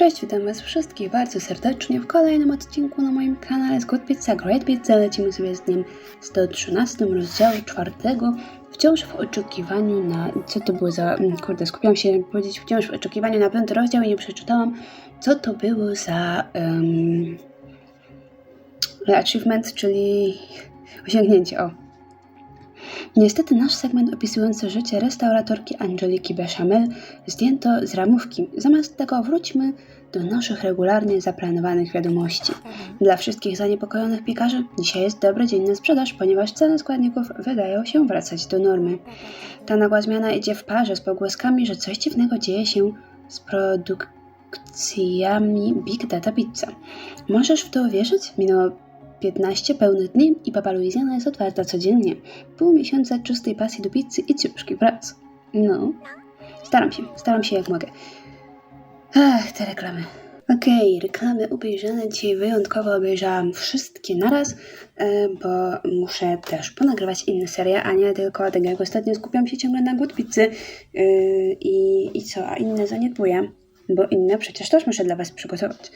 Cześć, witam Was wszystkich bardzo serdecznie w kolejnym odcinku na moim kanale z Good Pizza Great Pizza. Lecimy sobie z dniem 113 rozdziału czwartego. Wciąż w oczekiwaniu na... Co to było za... mm, Kurde, skupiłam się powiedzieć wciąż w oczekiwaniu na piąty rozdział i nie przeczytałam, co to było za... Um, achievement, czyli osiągnięcie, o. Niestety nasz segment opisujący życie restauratorki Angeliki Bechamel zdjęto z ramówki. Zamiast tego wróćmy do naszych regularnie zaplanowanych wiadomości. Dla wszystkich zaniepokojonych piekarzy dzisiaj jest dobry dzień na sprzedaż, ponieważ ceny składników wydają się wracać do normy. Ta nagła zmiana idzie w parze z pogłoskami, że coś dziwnego dzieje się z produkcjami Big Data Pizza. Możesz w to uwierzyć? Minęło 15 pełnych dni i Papa Louisiana jest otwarta codziennie. Pół miesiąca czystej pasji do pizzy i ciężkiej pracy. No, staram się, staram się jak mogę. Ach, te reklamy. Okej, reklamy obejrzane. Dzisiaj wyjątkowo obejrzałam wszystkie naraz, e, bo muszę też ponagrywać inne serie, a nie tylko tak jak ostatnio skupiam się ciągle na Good Pizzy e, i, i co, a inne zaniedbuję, bo inne przecież też muszę dla Was przygotować.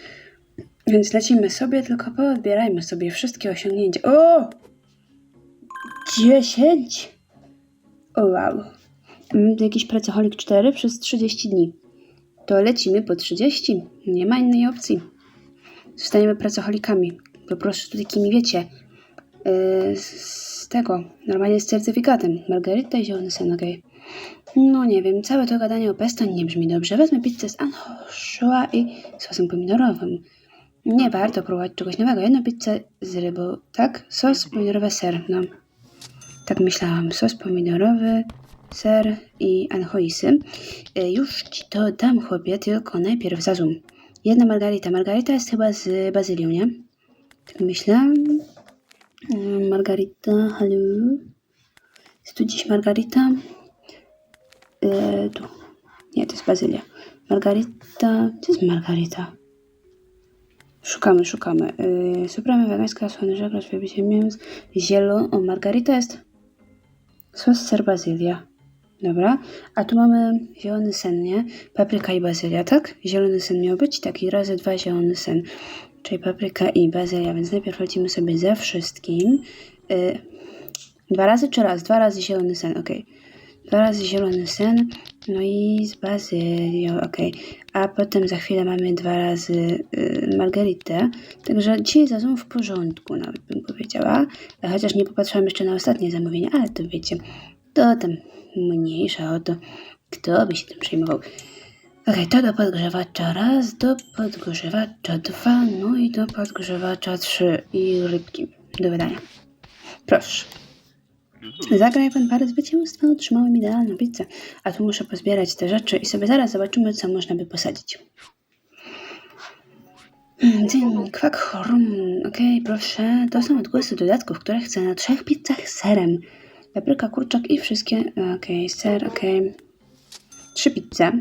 Więc lecimy sobie, tylko poodbierajmy sobie wszystkie osiągnięcia. O! 10! O wow. Mm, to jakiś pracoholik 4 przez 30 dni. To lecimy po 30. Nie ma innej opcji. Zostaniemy pracoholikami. Po prostu takimi, wiecie, yy, z tego, normalnie z certyfikatem. Margarita i zielony sen, okej. No nie wiem, całe to gadanie o pesto nie brzmi dobrze. Wezmę pizzę z anchoa i sosem pomidorowym. Nie warto próbować czegoś nowego. Jedną pizzę z rybą, tak? Sos pomidorowy, ser, no. Tak myślałam. Sos pomidorowy, ser i anchoisy. E, Już ci to dam, chłopie, tylko najpierw za zoom. Jedna margarita. Margarita jest chyba z bazylią, nie? Tak myślę. Mm, Margarita, halo. Jest tu gdzieś margarita? E, tu. Nie, to jest bazylia. Margarita. To jest margarita. Szukamy, szukamy. Yy, Suprema wegańska, słony żeglarz, wybicie mięs, zielon. O, margarita jest sos ser bazylia. Dobra. A tu mamy zielony sen, nie? Papryka i bazylia, tak? Zielony sen miał być, taki razy dwa zielony sen. Czyli papryka i bazylia, więc najpierw lecimy sobie ze wszystkim. Yy, dwa razy czy raz? Dwa razy zielony sen, ok. Dwa razy zielony sen, no i z bazylią, ok. A potem za chwilę mamy dwa razy y, margaritę. Także dzisiaj zazą w porządku, nawet bym powiedziała. Chociaż nie popatrzyłam jeszcze na ostatnie zamówienie, ale to wiecie, to tam mniejsza o to, kto by się tym przejmował. Ok, to do podgrzewacza raz, do podgrzewacza dwa, no i do podgrzewacza trzy i rybki do wydania. Proszę. Zagraj pan parę zwycięstwa, otrzymałem idealną pizzę. A tu muszę pozbierać te rzeczy i sobie zaraz zobaczymy, co można by posadzić. Mm, Dzień, kwak, chorum. Okej, proszę. To są odgłosy dodatków, które chcę na trzech pizzach z serem. Papryka, kurczak i wszystkie... Okej, ser, okej. Trzy pizze.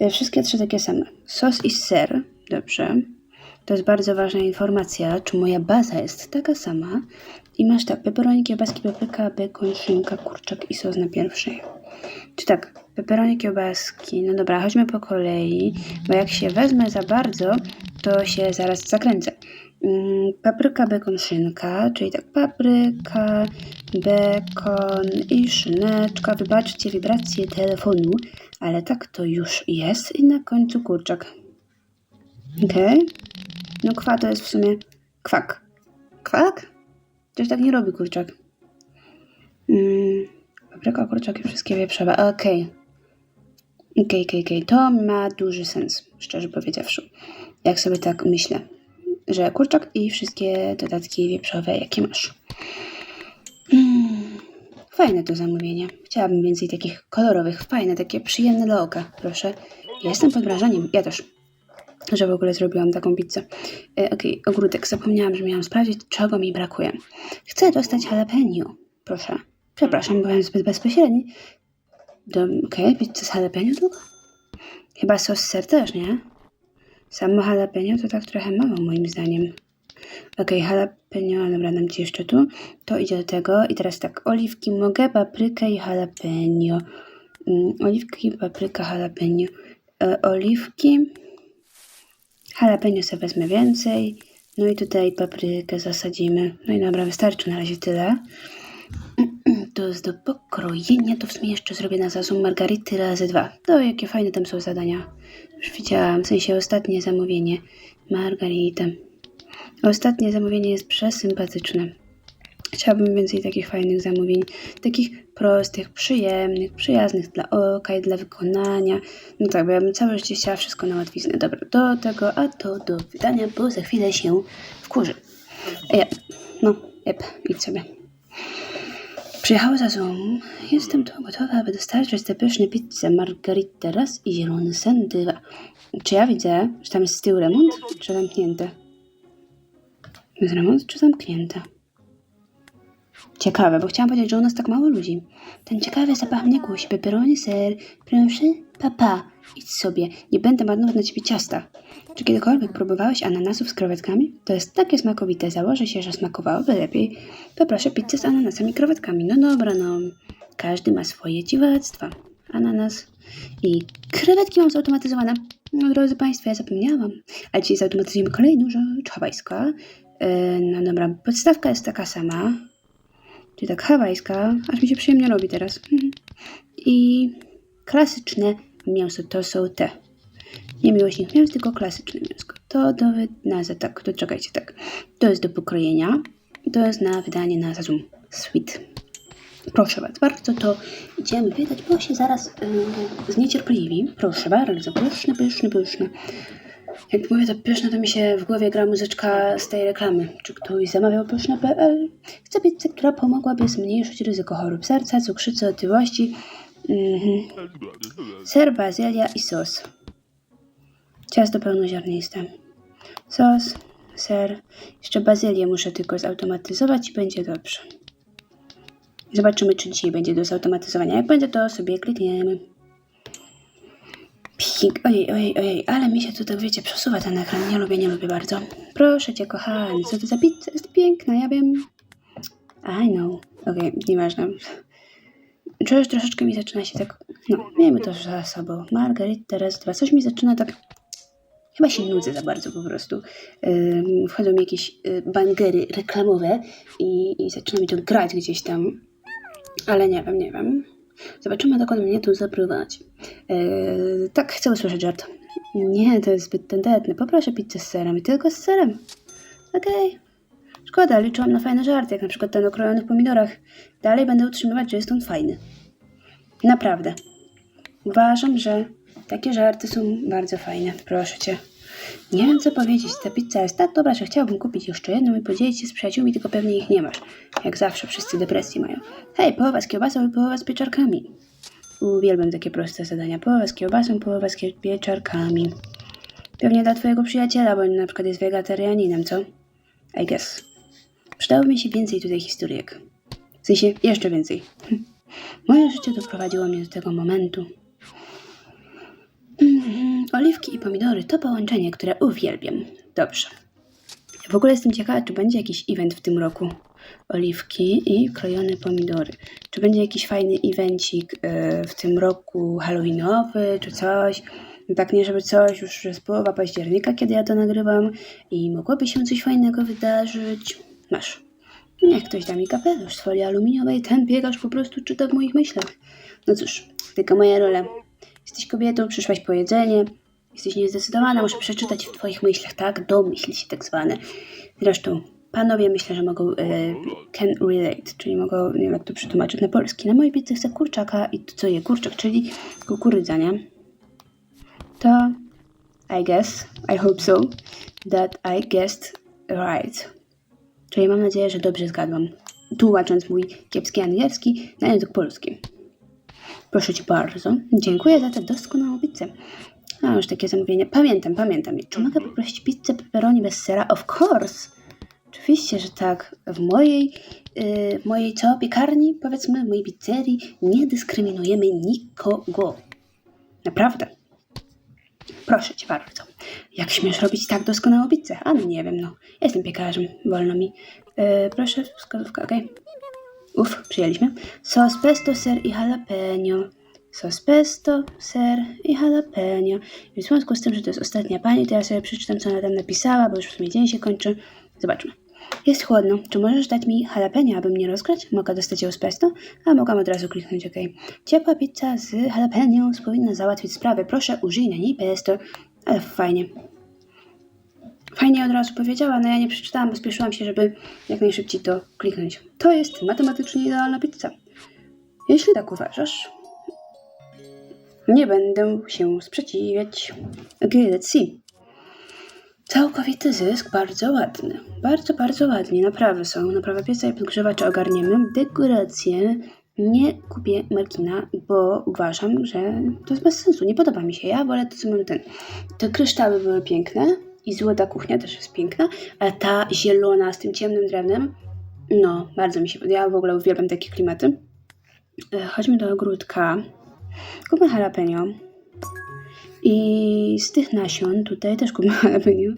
E, Wszystkie trzy takie same. Sos i ser. Dobrze. To jest bardzo ważna informacja, czy moja baza jest taka sama. I masz tak, peperoni, kiełbaski, papryka, bekon, szynka, kurczak i sos na pierwszej. Czy tak, peperoni, kiełbaski, no dobra, chodźmy po kolei, bo jak się wezmę za bardzo, to się zaraz zakręcę. Mm, Papryka, bekon, szynka, czyli tak, papryka, bekon i szyneczka. Wybaczcie wibracje telefonu, ale tak to już jest. I na końcu kurczak. Okej. No kwa to jest w sumie kwak. Kwak? Coś tak nie robi kurczak. Mm, papryka, kurczak i wszystkie wieprzowe. Okej. Okej, okej, okej. To ma duży sens, szczerze powiedziawszy. Jak sobie tak myślę, że kurczak i wszystkie dodatki wieprzowe, jakie masz. Mm, fajne to zamówienie. Chciałabym więcej takich kolorowych, fajne, takie przyjemne dla oka, proszę. Jestem pod wrażeniem, ja też że w ogóle zrobiłam taką pizzę. E, Okej, ogródek. Zapomniałam, że miałam sprawdzić, czego mi brakuje. Chcę dostać jalapeno. Proszę. Przepraszam, byłem zbyt bezpośredni. Okej, pizzę z jalapeno tylko? Chyba sos ser też, nie? Samo jalapeno to tak trochę mało moim zdaniem. Okej, jalapeno, dobra, dam Ci jeszcze tu. To idzie do tego. I teraz tak, oliwki mogę, paprykę i jalapeno. Mm, oliwki, papryka, jalapeno. E, oliwki, Jalapeno sobie wezmę więcej. No i tutaj paprykę zasadzimy. No i dobra, wystarczy na razie tyle. To jest do pokrojenia, to w sumie jeszcze zrobię na zasum margarity razy dwa. To jakie fajne tam są zadania. Już widziałam, w sensie ostatnie zamówienie. Margarita. Ostatnie zamówienie jest przesympatyczne. Chciałabym więcej takich fajnych zamówień, takich prostych, przyjemnych, przyjaznych dla oka i dla wykonania. No tak, bo ja bym całe życie chciała wszystko na łatwiznę. Dobra, do tego, a to do wydania, bo za chwilę się wkurzy. Jep, no, jep, idź sobie. Przyjechała za Zoom. Jestem tu gotowa, aby dostarczyć te pyszne pizze margarita raz i zielony sen dwa. Czy ja widzę, że tam jest z tyłu remont, czy zamknięte? Jest remont, czy zamknięte? Ciekawe, bo chciałam powiedzieć, że u nas tak mało ludzi. Ten ciekawy zapach mnie kusi. Peperoni, ser, proszę, papa. Idź sobie, nie będę marnować na ciebie ciasta. Czy kiedykolwiek próbowałeś ananasów z krewetkami? To jest takie smakowite, założę się, że smakowałoby lepiej. Poproszę pizzę z ananasem i krewetkami. No dobra, no. Każdy ma swoje dziwactwa. Ananas i krewetki mam zautomatyzowane. No drodzy Państwo, ja zapomniałam. A dzisiaj zautomatyzujemy kolejną rzecz hawajska. Yy, no dobra, podstawka jest taka sama. Czyli tak hawajska, aż mi się przyjemnie robi teraz. Mhm. I klasyczne mięso to są te. Nie miłośnik mięs, tylko klasyczne mięsko. To do wydania, tak, to czekajcie, tak. To jest do pokrojenia. To jest na wydanie na Zazum Sweet. Proszę bardzo, bardzo to idziemy wydać, bo się zaraz yy, zniecierpliwi. Proszę bardzo, pyszne, pyszne, pyszne. Jak mówię to pyszne, to mi się w głowie gra muzyczka z tej reklamy. Czy ktoś zamawiał pyszne.pl? Chcę pizzę, która pomogłaby zmniejszyć ryzyko chorób serca, cukrzycy, otyłości. Mhm. Ser, bazylia i sos. Ciasto pełnoziarniste. Sos, ser. Jeszcze bazylię muszę tylko zautomatyzować i będzie dobrze. Zobaczymy, czy dzisiaj będzie do zautomatyzowania. Jak będzie, to sobie klikniemy. Pik, ojej, ojej, ojej, ale mi się tu tak, wiecie, przesuwa ten ekran. Nie lubię, nie lubię bardzo. Proszę cię, kochani, co to za pizza? Jest piękna, ja wiem. I know. Okej, nieważne. Czuję, że troszeczkę mi zaczyna się tak, no, miejmy to za sobą. Margarita, raz, dwa. Coś mi zaczyna tak, chyba się nudzę za bardzo po prostu. Ym, wchodzą mi jakieś y, bangery reklamowe i, i zaczyna mi to grać gdzieś tam. Ale nie wiem, nie wiem. Zobaczymy, dokąd mnie tu zaprowadzi. Yy, tak, chcę usłyszeć żart. Nie, to jest zbyt tendetne. Poproszę pizzę z serem i tylko z serem. Okej. Szkoda, liczyłam na fajne żarty, jak na przykład ten o krojonych pomidorach. Dalej będę utrzymywać, że jest on fajny. Naprawdę. Uważam, że takie żarty są bardzo fajne. Proszę cię. Nie wiem, co powiedzieć. Ta pizza jest tak dobra, że chciałbym kupić jeszcze jedną i podzielić się z przyjaciółmi, tylko pewnie ich nie masz. Jak zawsze, wszyscy depresję mają. Hej, połowa z kiełbasą i połowa z pieczarkami. Uwielbiam takie proste zadania. Połowa z kiełbasą, połowa z pieczarkami. Pewnie dla twojego przyjaciela, bo na przykład jest wegetarianinem, co? I guess. Przydało mi się więcej tutaj historyjek. W sensie, jeszcze więcej. Moje życie doprowadziło mnie do tego momentu. Oliwki i pomidory to połączenie, które uwielbiam. Dobrze. W ogóle jestem ciekawa, czy będzie jakiś event w tym roku. Oliwki i krojone pomidory. Czy będzie jakiś fajny evencik e, w tym roku halloweenowy, czy coś? No Tak nie, żeby coś, już jest połowa października, kiedy ja to nagrywam i mogłoby się coś fajnego wydarzyć. Masz. Niech ktoś da mi kapelusz z folii aluminiowej, ten biegacz po prostu czyta w moich myślach. No cóż, tylko moja rola. Jesteś kobietą, przyszłaś po jedzenie, jesteś niezdecydowana, muszę przeczytać w twoich myślach, tak? Domyśl się tak zwane. Zresztą, panowie myślę, że mogą, e, can relate, czyli mogą, nie wiem jak to przetłumaczyć na polski. Na mojej pizzy chcę kurczaka i to co je kurczak, czyli kukurydza, nie? To, I guess, I hope so, that I guessed right. Czyli mam nadzieję, że dobrze zgadłam. Tłumacząc mój kiepski angielski na język polski. Proszę Ci bardzo. Dziękuję za tę doskonałą pizzę. A już takie zamówienie. Pamiętam, pamiętam. Czy mogę poprosić pizzę pepperoni bez sera? Of course. Oczywiście, że tak. W mojej, yy, w mojej co, piekarni, powiedzmy, w mojej pizzerii nie dyskryminujemy nikogo. Naprawdę. Proszę Cię bardzo. Jak śmiesz robić tak doskonałą pizzę? A no nie wiem, no. Jestem piekarzem, wolno mi. Yy, proszę, wskazówka, okej. Uff, przyjęliśmy. Sos pesto, ser i jalapeno. Sos pesto, ser i jalapeno. I w związku z tym, że to jest ostatnia pani, to ja sobie przeczytam, co ona tam napisała, bo już w sumie dzień się kończy. Zobaczmy. Jest chłodno. Czy możesz dać mi jalapeno, aby mnie rozgrzać? Mogę dostać ją z pesto? A mogłam od razu kliknąć OK. Ciepła pizza z jalapeno powinna załatwić sprawę. Proszę, użyj na niej pesto. Ale fajnie. Fajnie od razu powiedziała, no ja nie przeczytałam, bo spieszyłam się, żeby jak najszybciej to kliknąć. To jest matematycznie idealna pizza. Jeśli tak uważasz, nie będę się sprzeciwiać. See. Całkowity zysk, bardzo ładny. Bardzo, bardzo ładnie, naprawy są. Naprawa pieca i podgrzewacze ogarniemy. Dekoracje nie kupię Markina, bo uważam, że to jest bez sensu. Nie podoba mi się. Ja wolę to, co mam ten. Te kryształy były piękne i złota kuchnia też jest piękna, ale ta zielona z tym ciemnym drewnem, no, bardzo mi się podoba. Ja w ogóle uwielbiam takie klimaty. E, Chodźmy do ogródka. Kupmy jalapeno. I z tych nasion tutaj też kupmy jalapeno,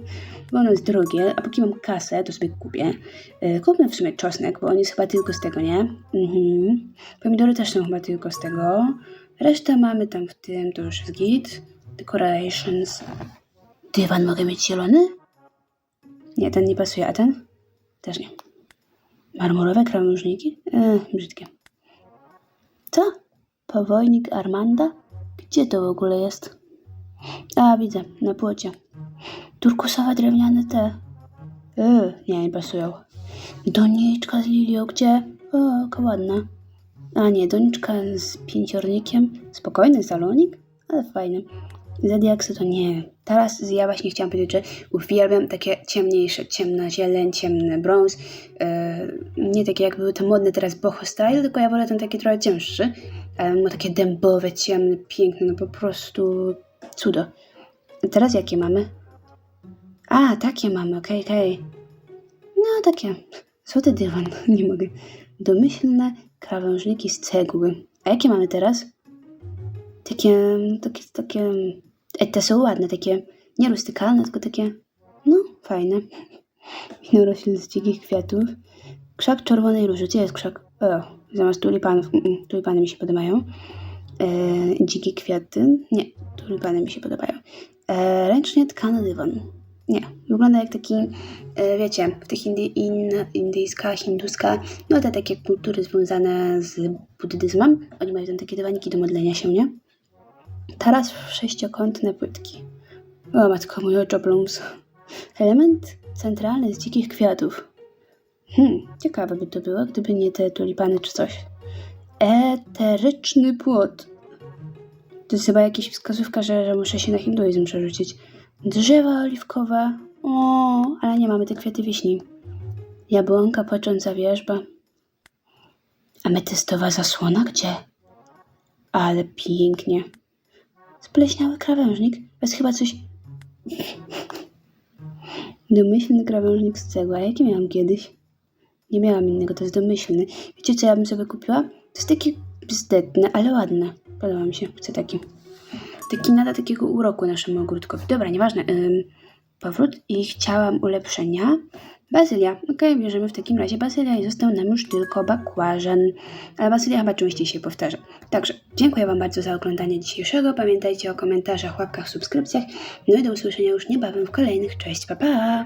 bo ono jest drogie, a póki mam kasę, to sobie kupię. E, Kupmy w sumie czosnek, bo on jest chyba tylko z tego, nie? Mhm. Pomidory też są chyba tylko z tego. Resztę mamy tam w tym, to już jest git. Decorations. Dywan mogę mieć zielony? Nie, ten nie pasuje, a ten? Też nie. Marmurowe krawężniki? E, brzydkie. Co? Powojnik Armanda? Gdzie to w ogóle jest? A, widzę, na płocie. Turkusowe drewniane te. E, nie, nie pasują. Doniczka z lilią, gdzie? O, jaka ładna. A nie, doniczka z pięciornikiem. Spokojny salonik, ale fajny. Zodiaksy to nie. Teraz ja właśnie chciałam powiedzieć, że uwielbiam takie ciemniejsze, ciemna zieleń, ciemny brąz. Yy, nie takie jak były te modne teraz boho style, tylko ja wolę ten taki trochę cięższy. Ma takie dębowe, ciemne, piękne, no po prostu cudo. A teraz jakie mamy? A, takie mamy, okej, okej. No takie. Złoty dywan, nie mogę. Domyślne krawężniki z cegły. A jakie mamy teraz? Takie, takie, takie, e, te są ładne, takie nie rustykalne, tylko takie, no, fajne. Winno roślin z dzikich kwiatów. Krzak czerwonej róży, gdzie jest krzak? O, zamiast tulipanów, mm, tulipany mi się podobają. E, dzikie kwiaty, nie, tulipany mi się podobają. E, ręcznie tkany dywan. Nie, wygląda jak taki, e, wiecie, w tych indy, in, indyjska, hinduska, no te takie kultury związane z buddyzmem. Oni mają tam takie dywaniki do modlenia się, nie? Teraz sześciokątne płytki. O matko, mój oczopląs. Element centralny z dzikich kwiatów. Hmm, ciekawe by to było, gdyby nie te tulipany czy coś. Eteryczny płot. To jest chyba jakaś wskazówka, że, że muszę się na hinduizm przerzucić. Drzewa oliwkowe. O, ale nie mamy te kwiaty wiśni. Jabłonka płacząca wierzba. Ametystowa zasłona gdzie? Ale pięknie. Spleśniały krawężnik. To jest chyba coś... Domyślny krawężnik z cegły. A jaki miałam kiedyś? Nie miałam innego, to jest domyślny. Wiecie, co ja bym sobie kupiła? To jest taki bzdetny, ale ładny. Podoba mi się. Chcę taki. Taki nada takiego uroku naszemu ogródkowi. Dobra, nieważne. Ym, powrót i chciałam ulepszenia. Bazylia. Okej, bierzemy w takim razie bazylia i został nam już tylko bakłażan. Ale bazylia chyba częściej się powtarza. Także dziękuję Wam bardzo za oglądanie dzisiejszego. Pamiętajcie o komentarzach, łapkach, subskrypcjach. No i do usłyszenia już niebawem w kolejnych. Cześć, pa pa!